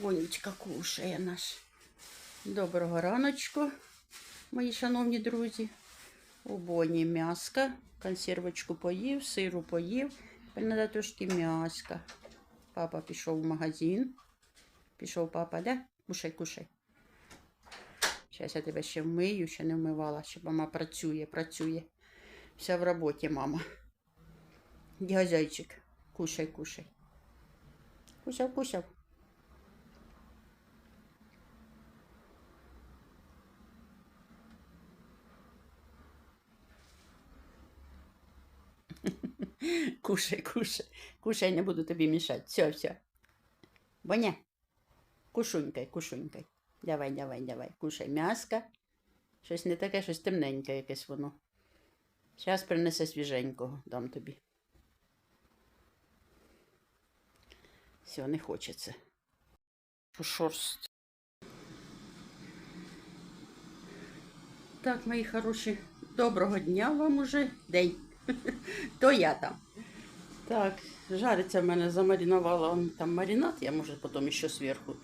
Бонечка кушає наш. Доброго раночку, мої шановні друзі. У Боні м'яска. Консервочку поїв, сиру поїв. Треба трошки м'яска. Папа пішов в магазин. Пішов папа, да? Кушай, кушай. Зараз я тебе ще вмию, ще не вмивала, ще мама працює, працює. Вся в роботі, мама. Де зайчик? Кушай, кушай. Кусав, кусав. Кушай, кушай. Кушай, не буду тобі мішати. Все, все. Боня. Кушунькай, кушунькай. Давай, давай, давай. Кушай м'яска. Щось не таке, щось темненьке якесь воно. Зараз принесе свіженького, дам тобі. Все, не хочеться. Шорст. Так, мої хороші, доброго дня вам уже день. То я там. Так, жариться в мене, замаринувала он там маринад, я може потім ще зверху,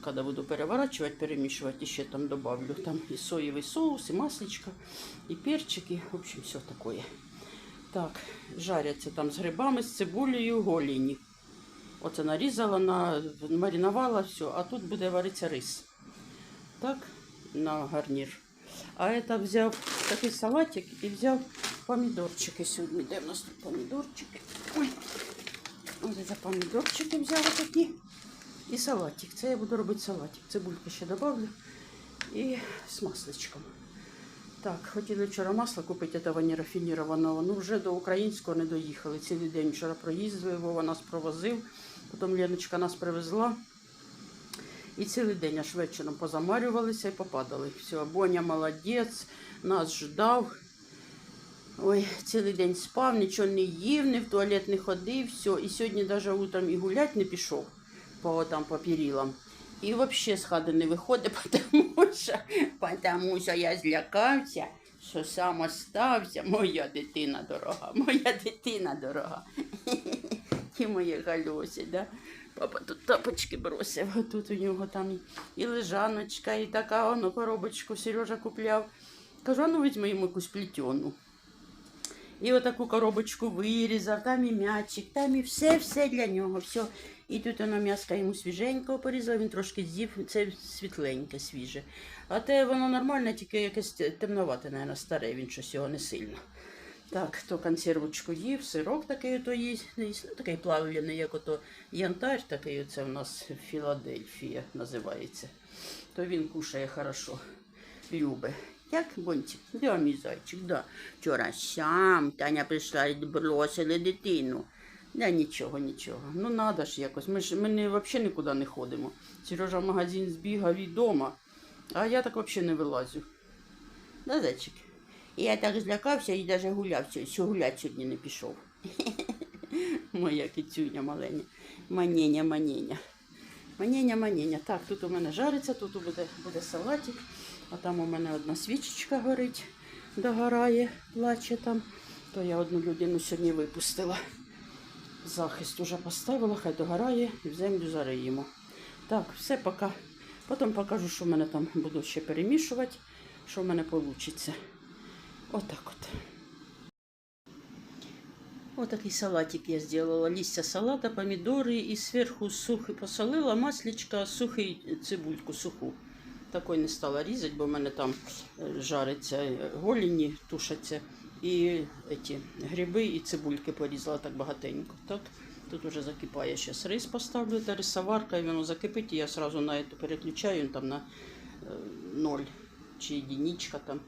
коли буду переворачувати, перемішувати, ще там добавлю там і соєвий соус, і масличко, і перчики, в общем, все таке. Так, жаряться там з грибами, з цибулею, голіні. Оце нарізала, на, маринувала, все, а тут буде варитися рис. Так, на гарнір. А это взяв такий салатик і взяв помідорчики сьогодні. Де в нас тут помідорчики? Ось за помідорчики взяв такі. І салатик. Це я буду робити салатик. Цибульки ще додавлю. І з масличком. Так, хотіли вчора масло купити этого нерафінірованого. Ну вже до українського не доїхали. Цілий день вчора проїздили, Вова нас провозив. Потім Леночка нас привезла. І цілий день аж вечором позамарювалися і попадали. Все, Боня молодець, нас ждав. Ой, цілий день спав, нічого не їв, ні в туалет не ходив, все. І сьогодні навіть утром і гулять не пішов по, там, по перилам. І взагалі з хати не виходить, тому що, тому що я злякався, що сам остався. Моя дитина дорога, моя дитина дорога. Ті мої галюсі, да? Папа тут тапочки бросив, тут у нього там і, і лежаночка, і така воно коробочку Сережа купляв. Кажу, а ну візьми йому якусь плетену. І отаку коробочку вирізав, там і м'ячик, там і все-все для нього. все. І тут воно м'яска йому свіженького порізав, він трошки з'їв, це світленьке, свіже. А те воно нормальне, тільки якесь темновате, мабуть, старе, він щось його не сильно. Так, то консервочку їв, сирок такий ото їсть, ну, такий плавлений, як ото янтарь, такий оце у нас Філадельфія називається. То він кушає хорошо, любить. Як бончик? Да, мій зайчик, да. Вчора сам Таня прийшла і бросили дитину. Да, нічого, нічого. Ну надо ж якось. Ми ж ми не, взагалі нікуди не ходимо. Сережа в магазин збігав і вдома, а я так взагалі не вилазю. Да, зайчик? І я так злякався і навіть гуляв, гулять сьогодні не пішов. Моя кицюня маленька. Маненя, маненя. Маненя, маненя. Так, тут у мене жариться, тут буде, буде салатик, а там у мене одна свічечка горить, догорає, плаче там. То я одну людину сьогодні випустила. Захист уже поставила, хай догорає і в землю зариємо. Так, все поки. Потім покажу, що в мене там буду ще перемішувати, що в мене вийде. Отак от. Вот такий салатик я сделала. Листья салата, помидоры и сверху сухий посолила, масличка, сухий цибульку суху. Такой не стала різати, бо в мене там е, жариться е, голіні, тушаться. І эти гриби і цибульки порізала так багатенько. Так, тут уже закипає. Зараз рис поставлю, та рисоварка, і воно закипить, і я сразу на это переключаю там на е, ноль чи единичка там.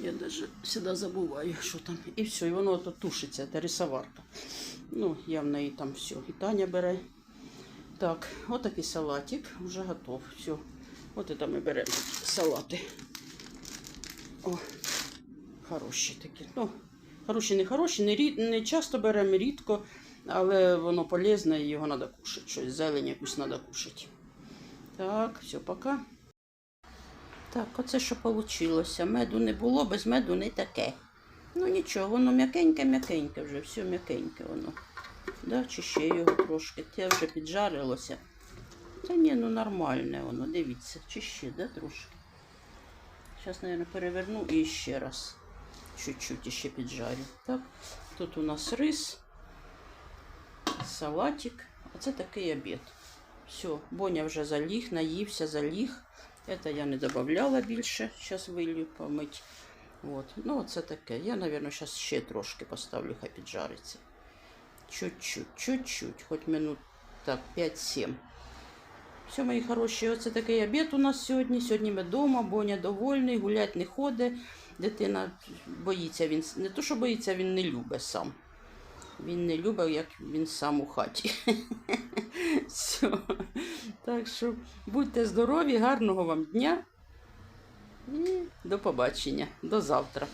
Я даже всегда забуваю, що там. І все, і воно то тушиться, це рисоварка. Ну, я в там все. І Таня бере. Так, отакий салатик вже готов. Все. От це ми беремо салати. О, хороші такі. Ну, хороші, не хороші, не, рід, не часто беремо, рідко, але воно полезне і його треба кушати. Щось зелень якусь треба кушати. Так, все, пока. Так, оце що вийшло. Меду не було, без меду не таке. Ну нічого, воно м'якеньке-м'якеньке вже, все м'якеньке воно. Да, чи ще його трошки. Те вже піджарилося. Та ні, ну нормальне воно, дивіться, чи ще, да, трошки. Зараз, мабуть, переверну і ще раз. Чуть-чуть ще піджарю. Так, тут у нас рис, салатик. Оце такий обід. Все, Боня вже заліг, наївся, заліг. Це я не додавала більше. Зараз вилью помить. От. Ну, оце таке. Я, мабуть, зараз ще трошки поставлю, хай піджариться. Чуть-чуть, чуть-чуть, хоч минут так, 5-7. Все, мої хороші, оце такий обід у нас сьогодні. Сьогодні ми вдома, Боня довольний, гулять не ходить. Дитина боїться, він не то, що боїться, він не любить сам. Він не любив, як він сам у хаті. Все. Так що будьте здорові, гарного вам дня і до побачення. До завтра.